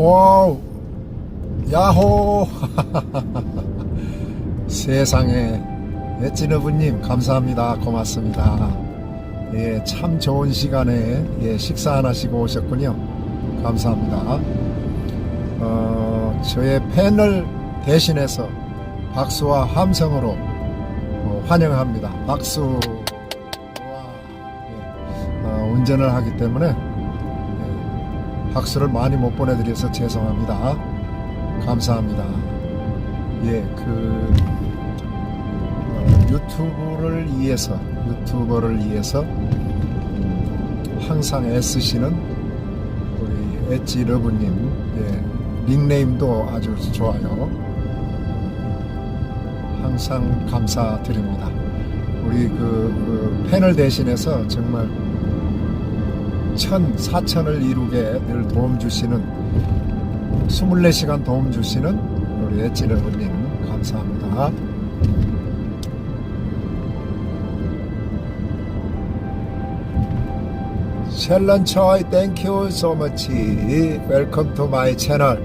와우. 야호. 세상에. 엣지너브님 감사합니다. 고맙습니다. 예, 참 좋은 시간에 예, 식사 안 하시고 오셨군요. 감사합니다. 어, 저의 팬을 대신해서 박수와 함성으로 어, 환영합니다. 박수. 우와, 예, 어, 운전을 하기 때문에 예, 박수를 많이 못 보내드려서 죄송합니다. 감사합니다. 예, 그 어, 유튜브를 위해서 유튜버를 위해서 음, 항상 애쓰시는 우리 엣지 러브님 예, 닉네임도 아주 좋아요. 항상 감사드립니다. 우리 그, 그 팬을 대신해서 정말 천, 사천을 이루게 늘 도움 주시는 24시간 도움 주시는 우리 엣지러브님 감사합니다. 챌런처이 땡큐 so much. 채널.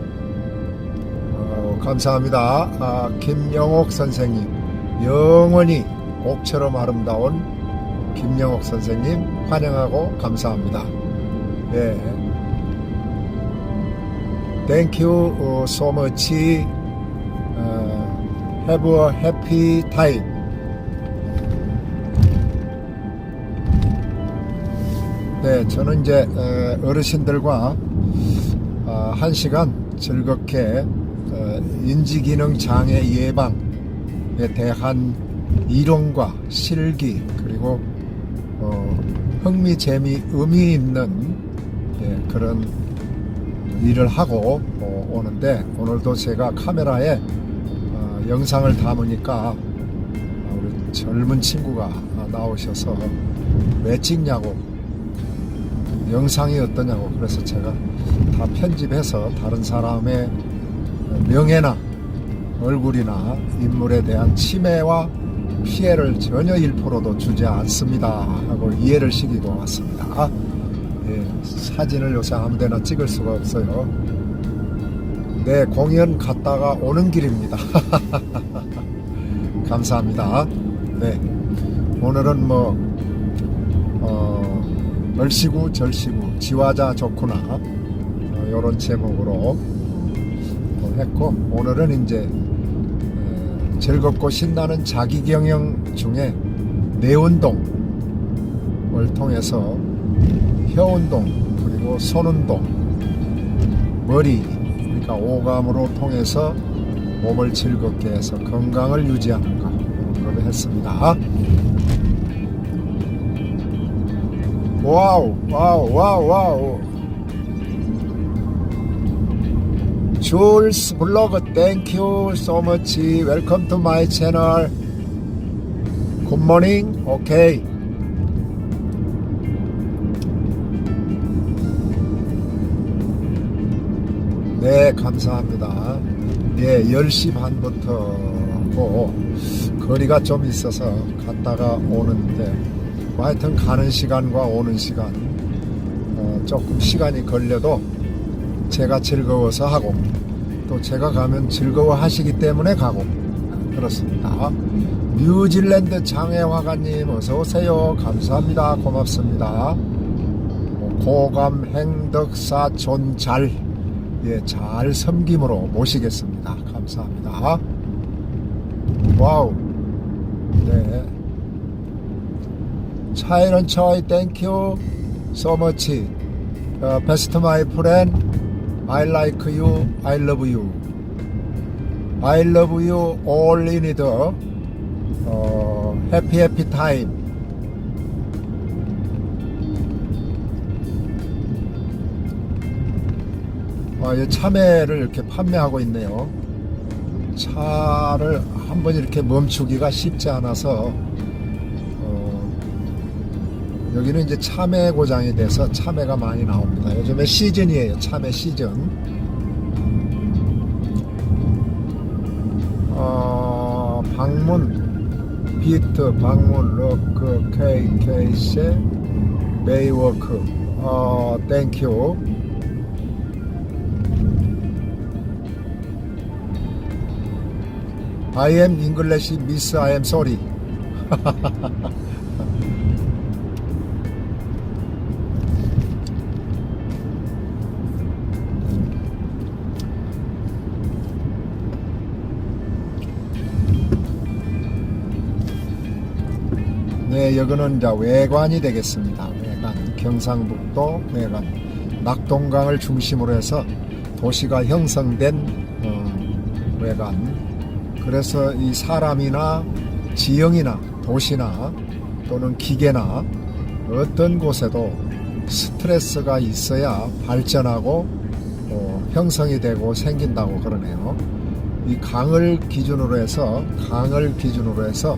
어, 감사합니다. 아, 김영옥 선생님. 영원히 옥처럼 아름다운 김영옥 선생님 환영하고 감사합니다. 예. Thank you uh, so much. Uh, have a happy time. 네, 저는 이제 어, 어르신들과 어, 한 시간 즐겁게 어, 인지기능 장애 예방에 대한 이론과 실기 그리고 어, 흥미, 재미, 의미 있는 예, 그런 일을 하고 어, 오는데 오늘도 제가 카메라에 어, 영상을 담으니까 어, 우리 젊은 친구가 어, 나오셔서 왜 찍냐고 영상이 어떠냐고 그래서 제가 다 편집해서 다른 사람의 명예나 얼굴이나 인물에 대한 침해와 피해를 전혀 1%도 주지 않습니다 하고 이해를 시키고 왔습니다. 예, 사진을 요새 아무데나 찍을 수가 없어요. 네, 공연 갔다가 오는 길입니다. 감사합니다. 네, 오늘은 뭐 어, 얼씨구 절씨구 지화자 좋구나 어, 이런 제목으로 또 했고 오늘은 이제 어, 즐겁고 신나는 자기경영 중에 뇌운동을 통해서 혀운동 그리고 손운동 머리 그러니까 오감으로 통해서 몸을 즐겁게 해서 건강을 유지하는 것 그런 걸 했습니다. 와우 와우 와우 와우 줄스 블로그 땡큐 much. 웰컴 투 마이 채널 굿모닝 오케이 네 감사합니다. 예 10시 반부터고 거리가 좀 있어서 갔다가 오는데 뭐 하여튼 가는 시간과 오는 시간 어, 조금 시간이 걸려도 제가 즐거워서 하고 또 제가 가면 즐거워 하시기 때문에 가고 그렇습니다. 뉴질랜드 장애화가님 어서 오세요. 감사합니다. 고맙습니다. 뭐 고감 행덕사 존잘 예, 잘 섬김으로 모시겠습니다. 감사합니다. 와우. 네. 차이런 차이 땡큐. 어, best my friend. I like you. I love you. I love you all in it. 어, happy happy time. 아, 이 참외를 이렇게 판매하고 있네요. 차를 한번 이렇게 멈추기가 쉽지 않아서 어, 여기는 이제 참외 고장이 돼서 참외가 많이 나옵니다. 요즘에 시즌이에요. 참외 시즌. 어, 방문 비트 방문 로크 케이케이세 메이워크 어, 땡큐 I am English Miss I am sorry 네, 여기는 이제 외관이 되겠습니다. 외관, 경상북도 외관, 낙동강을 중심으로 해서 도시가 형성된 어, 외관. 그래서 이 사람이나 지형이나 도시나 또는 기계나 어떤 곳에도 스트레스가 있어야 발전하고 어, 형성이 되고 생긴다고 그러네요. 이 강을 기준으로 해서 강을 기준으로 해서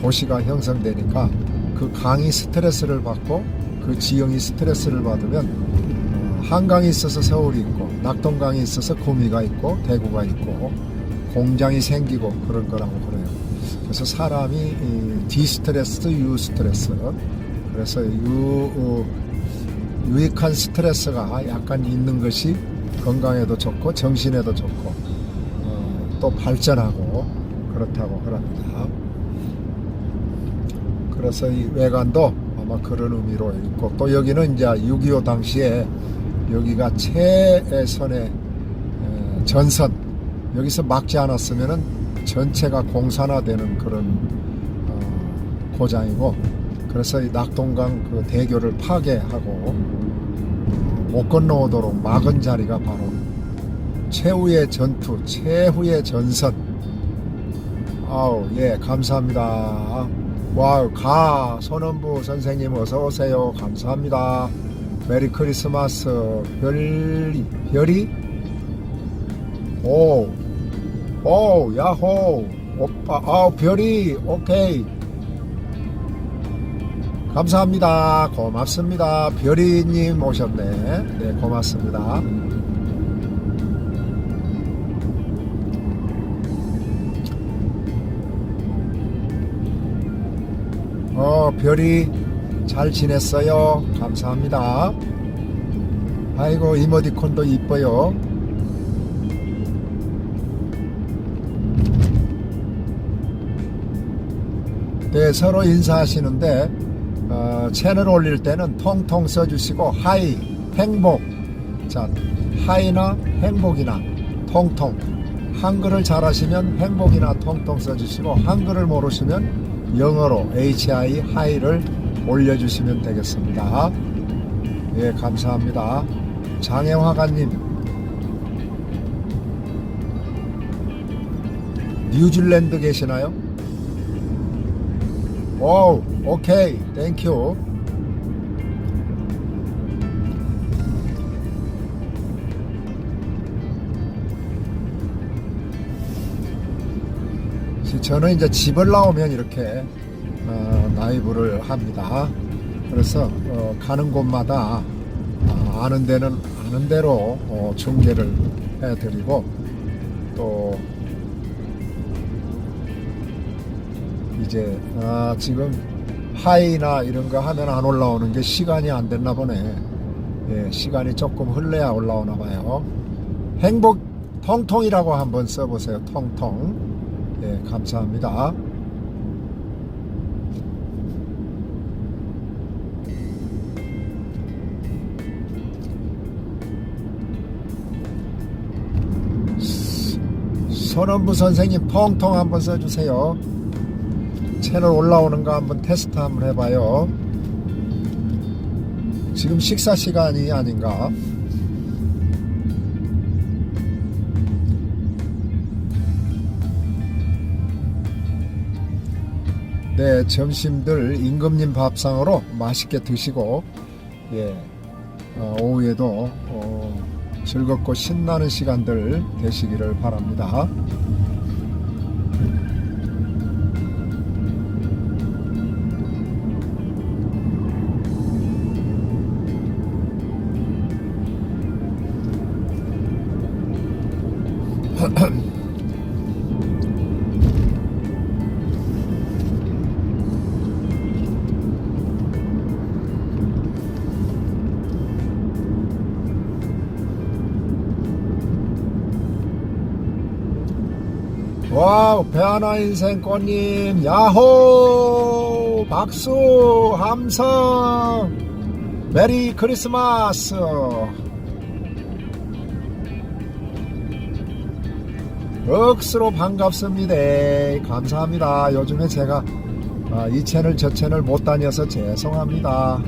도시가 형성되니까 그 강이 스트레스를 받고 그 지형이 스트레스를 받으면 어, 한강이 있어서 서울이 있고 낙동강이 있어서 구미가 있고 대구가 있고 공장이 생기고 그럴 거라고 그래요. 그래서 사람이 이 디스트레스, 유스트레스 그래서 유, 어, 유익한 스트레스가 약간 있는 것이 건강에도 좋고 정신에도 좋고 어, 또 발전하고 그렇다고 그럽니다. 그래서 이 외관도 아마 그런 의미로 있고 또 여기는 이제 6.25 당시에 여기가 최선의 에, 전선 여기서 막지 않았으면은 전체가 공산화되는 그런 어, 고장이고 그래서 이 낙동강 그 대교를 파괴하고 못 건너오도록 막은 자리가 바로 최후의 전투, 최후의 전선. 아우, 예, 감사합니다. 와우, 가, 손원부 선생님 어서 오세요. 감사합니다. 메리 크리스마스. 별이, 별이? 오, 오, 야호. 오빠, 아우, 별이, 오케이. 감사합니다. 고맙습니다. 별이님 오셨네. 네, 고맙습니다. 어, 별이 잘 지냈어요. 감사합니다. 아이고, 이모티콘도 이뻐요. 네, 서로 인사하시는데, 어, 채널 올릴 때는 통통 써주시고, 하이, 행복. 자, 하이나 행복이나 통통. 한글을 잘하시면 행복이나 통통 써주시고, 한글을 모르시면 영어로 HI, 하이를 올려주시면 되겠습니다. 예, 감사합니다. 장애화가님, 뉴질랜드 계시나요? 오, 오케이, 땡큐. 저는 이제 집을 나오면 이렇게 어, 라이브를 합니다. 그래서 어, 가는 곳마다 아, 아는 데는 아는 대로 어, 중계를 해드리고 또 이제 아, 지금 하이나 이런 거 하면 안 올라오는 게 시간이 안 됐나 보네. 예, 시간이 조금 흘러야 올라오나 봐요. 행복 통통이라고 한번 써보세요. 통통. 예, 감사합니다. 손원부 선생님 통통 한번 써주세요. 채널 올라오는 거 한번 테스트 한번 해봐요. 지금 식사 시간이 아닌가? 네, 점심들 임금님 밥상으로 맛있게 드시고 예, 어, 오후에도 어, 즐겁고 신나는 시간들 되시기를 바랍니다. 와우 배하나 인생꽃님 야호! 박수 함성! 메리 크리스마스! 억수로 반갑습니다. 감사합니다. 요즘에 제가 아, 이 채널 저 채널 못 다녀서 죄송합니다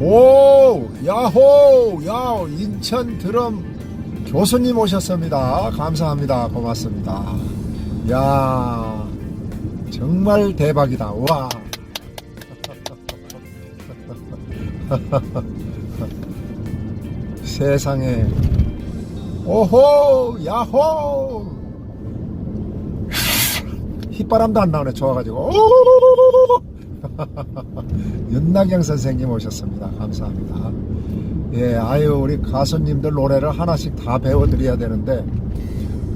오 야호 야 인천 드럼 교수님 오셨습니다. 감사합니다. 고맙습니다. 야 정말 대박이다. 와. 세상에. 오호 야호. 휘바람도 안 나오네 좋아가지고 윤나경 선생님 오셨습니다. 감사합니다. 예, 아유, 우리 가수님들 노래를 하나씩 다 배워드려야 되는데,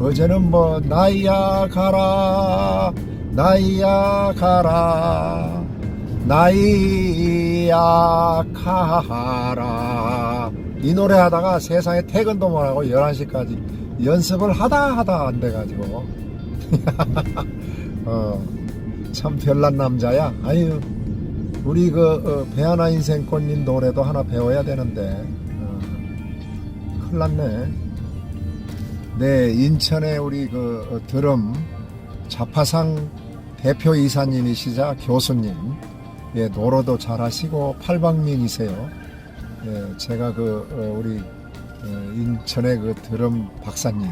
어제는 뭐, 나이야 가라, 나이야 가라, 나이야 가라. 이 노래 하다가 세상에 퇴근도 못하고 11시까지 연습을 하다 하다 안 돼가지고. 어, 참 별난 남자야. 아유, 우리 그 어, 배하나 인생 꽃님 노래도 하나 배워야 되는데 어, 큰일 났네. 네, 인천에 우리 그 어, 드럼 자파상 대표 이사님이시자 교수님, 예, 노래도 잘하시고 팔방민이세요. 예, 제가 그 어, 우리 어, 인천의 그 드럼 박사님,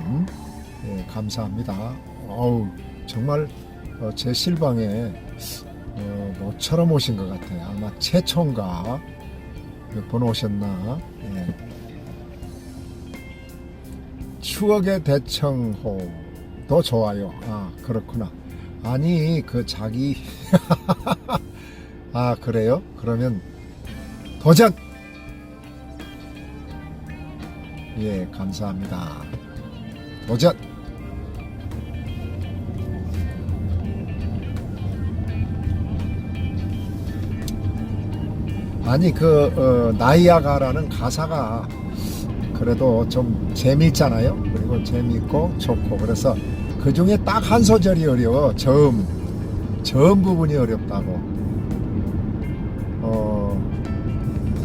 예, 감사합니다. 어우, 정말 어, 제 실방에 어, 모처럼 오신 것 같아요. 아마 최초인가 몇 번 오셨나. 예. 추억의 대청호도 좋아요. 아 그렇구나. 아니 그 자기 아 그래요? 그러면 도전. 예 감사합니다. 도전. 아니 그 어, 나이아가라는 가사가 그래도 좀 재미있잖아요. 그리고 재미있고 좋고 그래서 그 중에 딱 한 소절이 어려워. 저음 저음 부분이 어렵다고. 어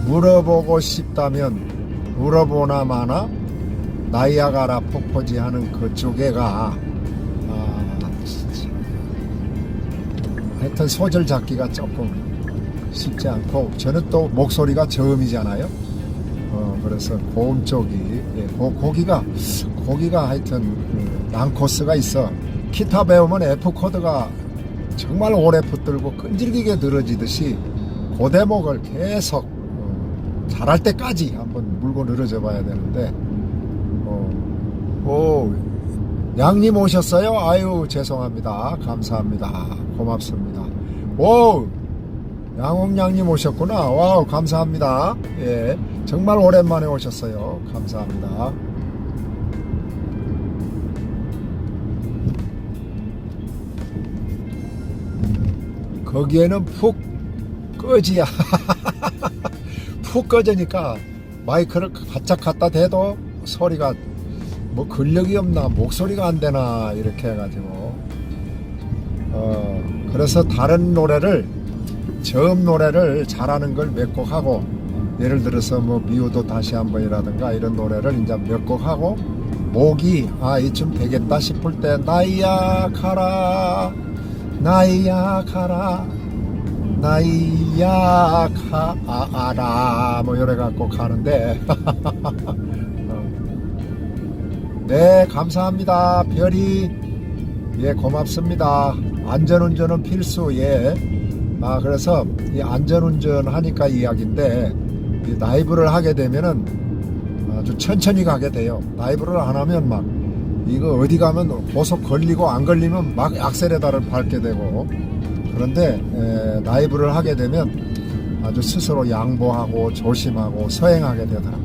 물어보고 싶다면 물어보나 마나 나이아가라 폭포지 하는 그쪽에가 아. 하여튼 소절 잡기가 조금 쉽지 않고 저는 또 목소리가 저음이잖아요. 어, 그래서 고음 쪽이 예, 고, 고기가 고기가 하여튼 그 난코스가 있어. 기타 배우면 F 코드가 정말 오래 붙들고 끈질기게 늘어지듯이 그 대목을 계속 어, 잘할 때까지 한번 물고 늘어져 봐야 되는데 어, 오 양님 오셨어요? 아유 죄송합니다. 감사합니다. 고맙습니다. 오 양홍양님 오셨구나. 와우, 감사합니다. 예. 정말 오랜만에 오셨어요. 감사합니다. 거기에는 푹 꺼지야. 푹 꺼지니까 마이크를 바짝 갖다 대도 소리가 뭐 근력이 없나, 목소리가 안 되나, 이렇게 해가지고. 어, 그래서 다른 노래를 저음 노래를 잘하는 걸 몇 곡 하고 예를 들어서 뭐 미우도 다시 한번이라든가 이런 노래를 이제 몇 곡 하고 목이 아 이쯤 되겠다 싶을 때 나이야 가라 나이야 가라 나이야 가라 뭐 이래 갖고 가는데. 네 감사합니다. 별이 예 고맙습니다. 안전운전은 필수 예 아, 그래서 이 안전운전 하니까 이야기인데, 이 라이브를 하게 되면은 아주 천천히 가게 돼요. 라이브를 안 하면 막, 이거 어디 가면 고속 걸리고 안 걸리면 막 악셀에다를 밟게 되고, 그런데, 에, 라이브를 하게 되면 아주 스스로 양보하고 조심하고 서행하게 되더라.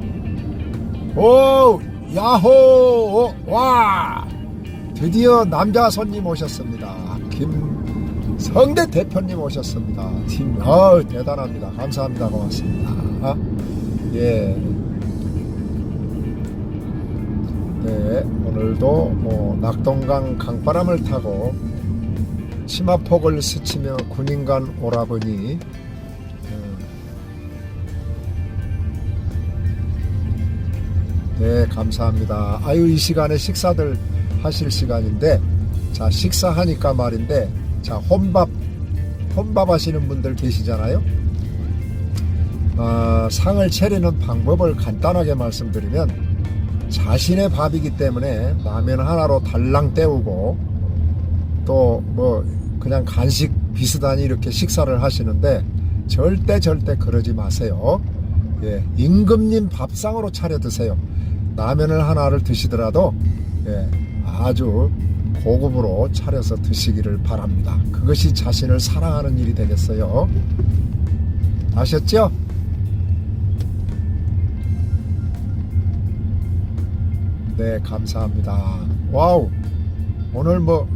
오! 야호! 오, 와! 드디어 남자 손님 오셨습니다. 김 성대 대표님 오셨습니다. 팀, 어 대단합니다. 감사합니다. 고맙습니다. 아, 예. 네, 오늘도 어, 낙동강 강바람을 타고 치마폭을 스치며 군인간 오라버니 어, 네 감사합니다 아유 이 시간에 식사들 하실 시간인데 자 식사하니까 말인데 자 혼밥 혼밥 하시는 분들 계시잖아요 아, 상을 차리는 방법을 간단하게 말씀드리면 자신의 밥이기 때문에 라면 하나로 달랑 때우고 또 뭐 그냥 간식 비슷하니 이렇게 식사를 하시는데 절대 절대 그러지 마세요. 예, 임금님 밥상으로 차려 드세요. 라면을 하나를 드시더라도 예, 아주 고급으로 차려서 드시기를 바랍니다. 그것이 자신을 사랑하는 일이 되겠어요. 아셨죠? 네, 감사합니다. 와우, 오늘 뭐,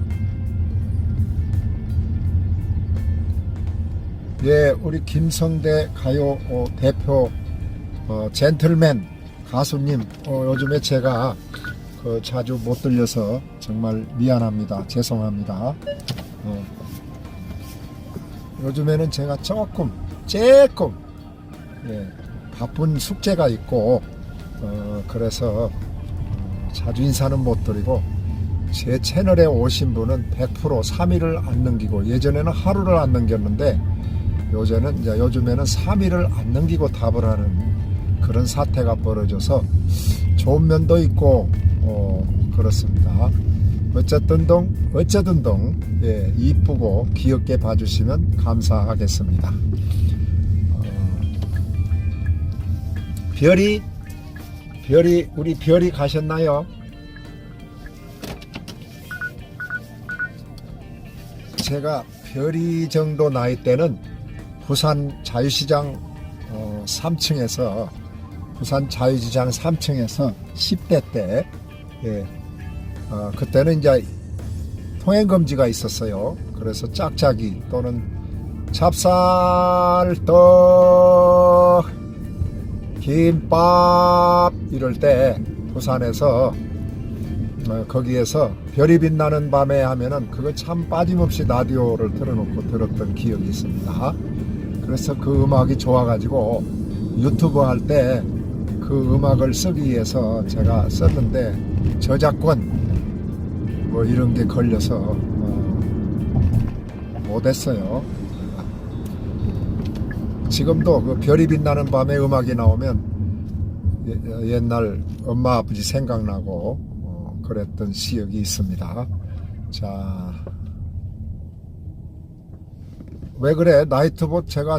예, 우리 김성대 가요 어, 대표 어, 젠틀맨 가수님, 어, 요즘에 제가 그 자주 못 들려서 정말 미안합니다. 죄송합니다. 어, 요즘에는 제가 조금, 조금, 예, 바쁜 숙제가 있고, 어, 그래서 어, 자주 인사는 못 드리고, 제 채널에 오신 분은 100% 3일을 안 넘기고, 예전에는 하루를 안 넘겼는데, 요새는 이제 요즘에는 3일을 안 넘기고 답을 하는 그런 사태가 벌어져서 좋은 면도 있고, 어, 그렇습니다. 어쨌든 동, 어쨌든 동, 예, 이쁘고 귀엽게 봐주시면 감사하겠습니다. 어, 별이, 별이, 우리 별이 가셨나요? 제가 별이 정도 나이 때는 부산 자유시장 어, 3층에서 부산 자유시장 3층에서 10대 때 예, 어, 그때는 이제 통행 금지가 있었어요. 그래서 짝짝이 또는 찹쌀떡 김밥 이럴 때 부산에서 어, 거기에서 별이 빛나는 밤에 하면은 그거 참 빠짐없이 라디오를 틀어놓고 들었던 기억이 있습니다. 그래서 그 음악이 좋아가지고 유튜브 할 때 그 음악을 쓰기 위해서 제가 썼는데 저작권 뭐 이런 게 걸려서 어, 못했어요. 지금도 그 별이 빛나는 밤에 음악이 나오면 예- 옛날 엄마 아버지 생각나고 어, 그랬던 시억이 있습니다. 자, 왜 그래? 나이트봇 제가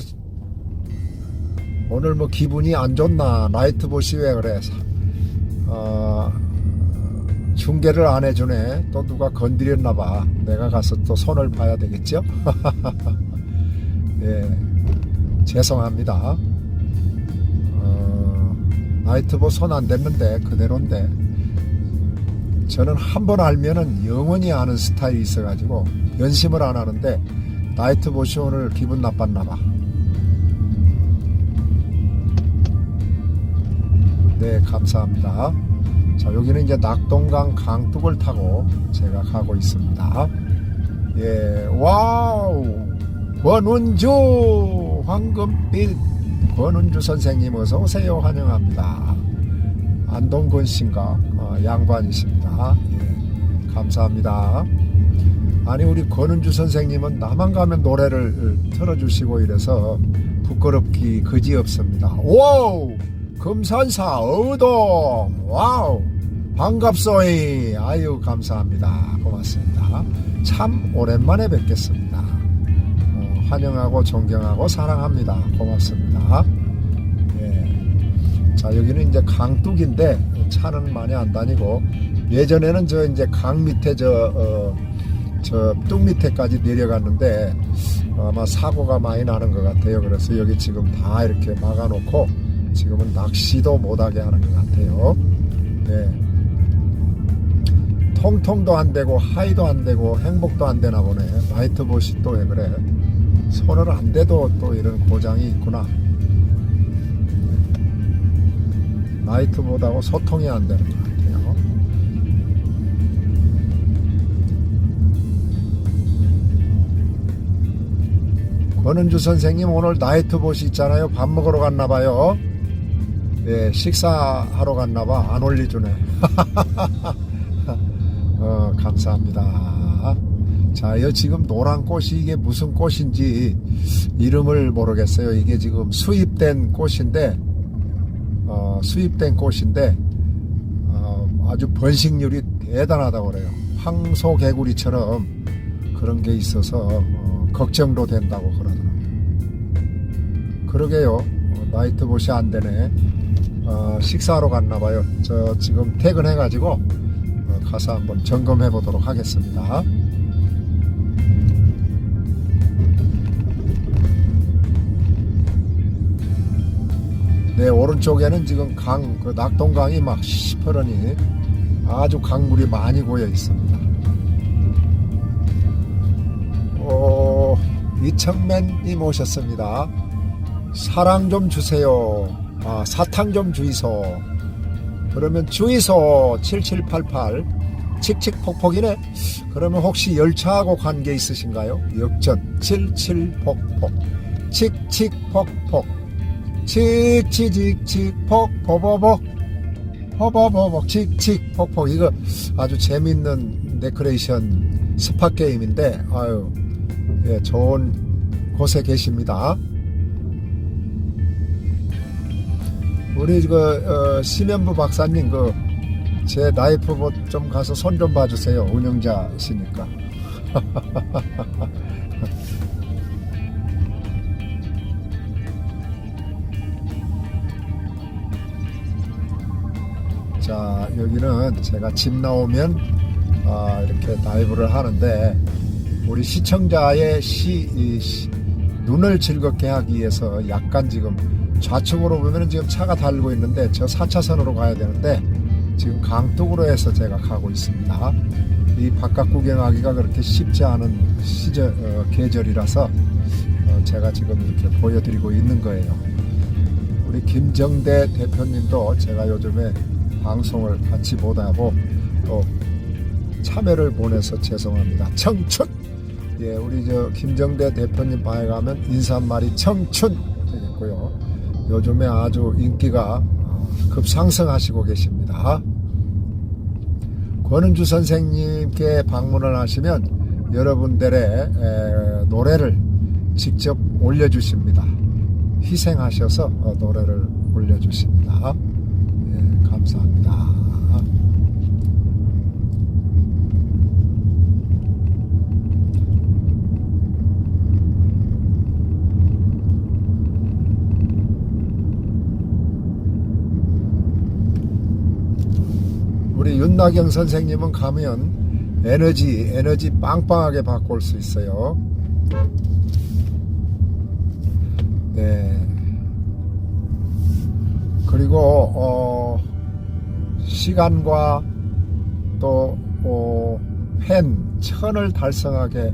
오늘 뭐 기분이 안 좋나? 나이트봇이 왜 그래? 어, 중계를 안 해주네. 또 누가 건드렸나 봐. 내가 가서 또 손을 봐야 되겠죠? 예, 죄송합니다. 어, 나이트봇 손 안 댔는데 그대로인데 저는 한 번 알면은 영원히 아는 스타일이 있어가지고 연심을 안 하는데 나이트봇이 오늘 기분 나빴나 봐. 네, 감사합니다. 자, 여기는 이제 낙동강 강둑을 타고 제가 가고 있습니다. 예, 와우! 권운주! 황금빛 권운주 선생님 어서 오세요. 환영합니다. 안동근 씨인가? 어, 양반이십니다. 예, 감사합니다. 아니, 우리 권은주 선생님은 나만 가면 노래를 틀어주시고 이래서 부끄럽기 그지 없습니다. 와우! 금산사 어동. 와우. 반갑소이. 아유 감사합니다. 고맙습니다. 참 오랜만에 뵙겠습니다. 어, 환영하고 존경하고 사랑합니다. 고맙습니다. 예. 자 여기는 이제 강둑인데 차는 많이 안 다니고 예전에는 저 이제 강 밑에 저 어, 저뚝 밑에까지 내려갔는데 아마 사고가 많이 나는 것 같아요. 그래서 여기 지금 다 이렇게 막아놓고 지금은 낚시도 못하게 하는 것 같아요. 네. 통통도 안 되고 하이도 안 되고 행복도 안 되나 보네. 나이트봇이 또 왜 그래? 손을 안 대도 또 이런 고장이 있구나. 나이트봇하고 소통이 안 되는 것 같아요. 권은주 선생님 오늘 나이트봇이 있잖아요. 밥 먹으러 갔나 봐요. 예, 식사하러 갔나 봐. 안 올리주네. 어, 감사합니다. 자, 여 지금 노란 꽃이 이게 무슨 꽃인지 이름을 모르겠어요. 이게 지금 수입된 꽃인데, 어, 수입된 꽃인데, 어, 아주 번식률이 대단하다고 그래요. 황소개구리처럼 그런 게 있어서 어, 걱정도 된다고 그러더라고요. 그러게요. 어, 나이트 봇이 안 되네. 어, 식사하러 갔나 봐요. 저 지금 퇴근해 가지고 어, 가서 한번 점검해 보도록 하겠습니다. 네, 오른쪽에는 지금 강, 그 낙동강이 막 시퍼러니 아주 강물이 많이 고여 있습니다. 오, 이청맨님 오셨습니다. 사랑 좀 주세요. 아, 사탕 좀 주이소. 그러면 주이소 7788 칙칙폭폭이네. 그러면 혹시 열차하고 관계 있으신가요? 역전 77폭폭 칙칙폭폭 칙칙칙칙폭 포보복 포보보복 칙칙폭폭 이거 아주 재밌는 데코레이션 스팟 게임인데 아유 예, 좋은 곳에 계십니다. 우리 그 어, 심연부 박사님 그 제 나이프 좀 가서 손 좀 봐주세요. 운영자시니까. 자 여기는 제가 집 나오면 아, 이렇게 라이브를 하는데 우리 시청자의 시, 이 시- 눈을 즐겁게 하기 위해서 약간 지금 좌측으로 보면 지금 차가 달리고 있는데 저 4차선으로 가야 되는데 지금 강둑으로 해서 제가 가고 있습니다. 이 바깥 구경하기가 그렇게 쉽지 않은 시절, 어, 계절이라서 어, 제가 지금 이렇게 보여드리고 있는 거예요. 우리 김정대 대표님도 제가 요즘에 방송을 같이 못하고 또 참여를 보내서 죄송합니다. 청춘! 예, 우리 저 김정대 대표님 방에 가면 인사 한 마리 청춘! 되겠고요. 요즘에 아주 인기가 어, 급상승하시고 계십니다. 권은주 선생님께 방문을 하시면 여러분들의 에, 노래를 직접 올려주십니다. 희생하셔서 어, 노래를 올려주십니다. 예, 감사합니다. 우리 윤나경 선생님은 가면 에너지, 에너지 빵빵하게 올수 있어요. 네. 그리고, 어, 시간과 또, 어, 팬, 천을 달성하게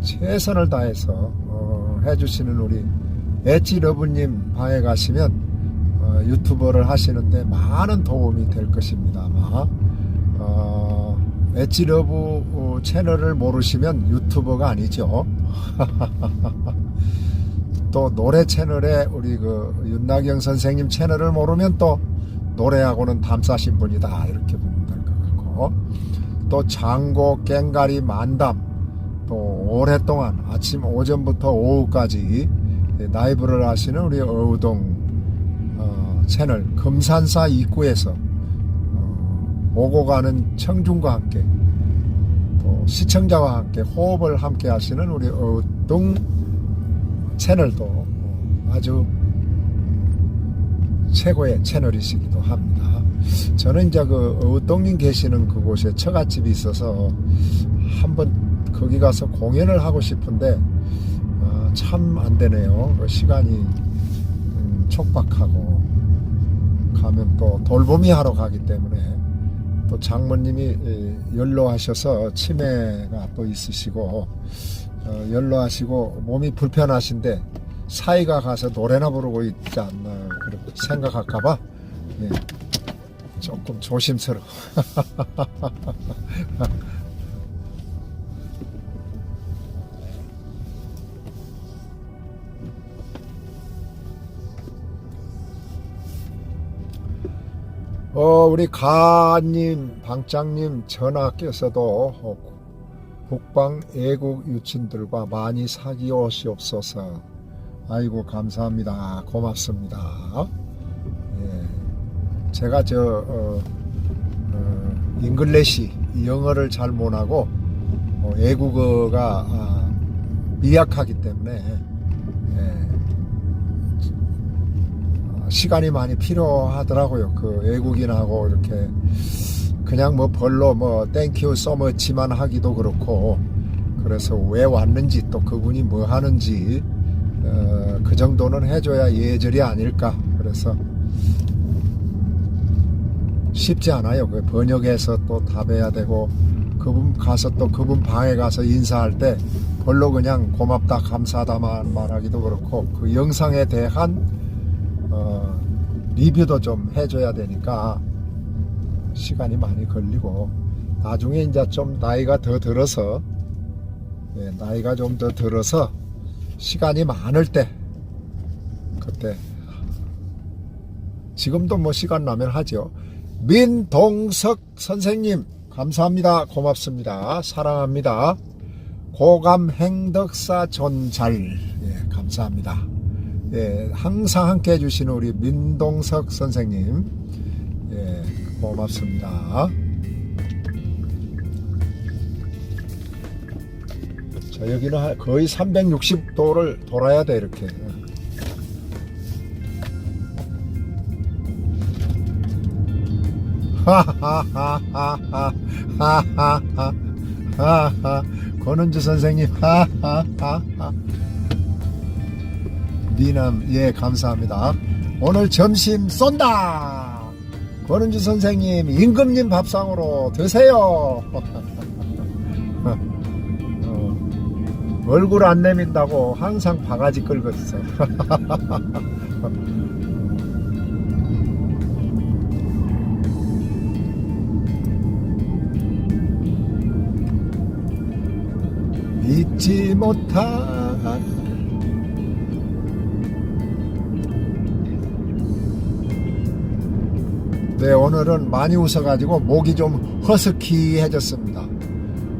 최선을 다해서, 어, 해주시는 우리 엣지러브님 방에 가시면 어, 유튜버를 하시는데 많은 도움이 될 것입니다. 아마 어, 엣지러브 어, 채널을 모르시면 유튜버가 아니죠. 또 노래 채널에 우리 그 윤나경 선생님 채널을 모르면 또 노래하고는 담싸신 분이다 이렇게 보면 될 것 같고 또 장고 깽가리 만담 또 오랫동안 아침 오전부터 오후까지 라이브를 하시는 우리 어우동 어, 채널 금산사 입구에서 어, 오고 가는 청중과 함께 또 시청자와 함께 호흡을 함께 하시는 우리 어우동 채널도 어, 아주 최고의 채널이시기도 합니다. 저는 이제 그 어우동님 계시는 그곳에 처갓집이 있어서 한번 거기 가서 공연을 하고 싶은데 어, 참안 되네요. 그 시간이 음, 촉박하고 가면 또 돌보미 하러 가기 때문에 또 장모님이 예, 연로하셔서 치매가 또 있으시고 어, 연로하시고 몸이 불편하신데 사이가 가서 노래나 부르고 있지 않나 그렇게 생각할까봐 예, 조금 조심스러워. 어, 우리 가님, 방장님 전하께서도 어, 국방 애국 유친들과 많이 사귀오시옵소서. 아이고 감사합니다. 고맙습니다. 예. 제가 저 어, 어, 잉글리시 영어를 잘 못하고 어, 애국어가 아, 미약하기 때문에 예. 어, 시간이 많이 필요하더라고요. 그 외국인하고 이렇게 그냥 뭐 벌로 뭐 땡큐 써머치만 하기도 그렇고 그래서 왜 왔는지 또 그분이 뭐 하는지 어, 그 정도는 해줘야 예절이 아닐까 그래서 쉽지 않아요. 그 번역해서 또 답해야 되고 그분 가서 또 그분 방에 가서 인사할 때 별로 그냥 고맙다 감사하다만 말하기도 그렇고 그 영상에 대한 어, 리뷰도 좀 해줘야 되니까 시간이 많이 걸리고 나중에 이제 좀 나이가 더 들어서 예, 나이가 좀 더 들어서 시간이 많을 때 그때 지금도 뭐 시간 나면 하죠. 민동석 선생님 감사합니다. 고맙습니다. 사랑합니다. 고감 행덕사 존잘 예, 감사합니다. 예, 항상 함께 해주시는 우리 민동석 선생님 예, 고맙습니다. 자 여기는 한- 거의 360도를 돌아야 돼 이렇게. 하하하하하하하하하 권은주 선생님 하하하하 미남 예 감사합니다. 오늘 점심 쏜다! 권은주 선생님 임금님 밥상으로 드세요. 어, 얼굴 안 내민다고 항상 바가지 끌고 있어 잊지 못할 네 오늘은 많이 웃어가지고 목이 좀 허스키해졌습니다.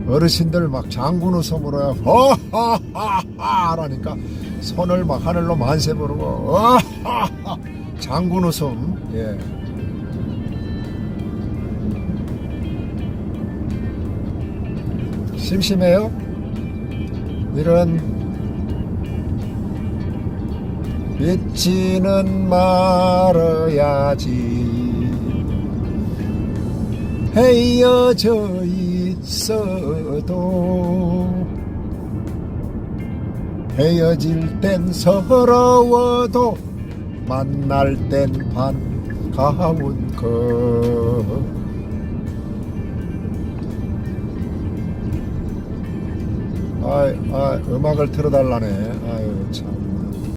어르신들 막 장군 웃음으로 허하하하 라니까. 손을 막 하늘로 만세 부르고 어하하 장군 웃음 예. 심심해요? 이런 잊지는 말아야지 헤어져 있어도 헤어질 땐 서러워도 만날 땐 반가운 것 아, 아, 음악을 틀어달라네. 아유, 참.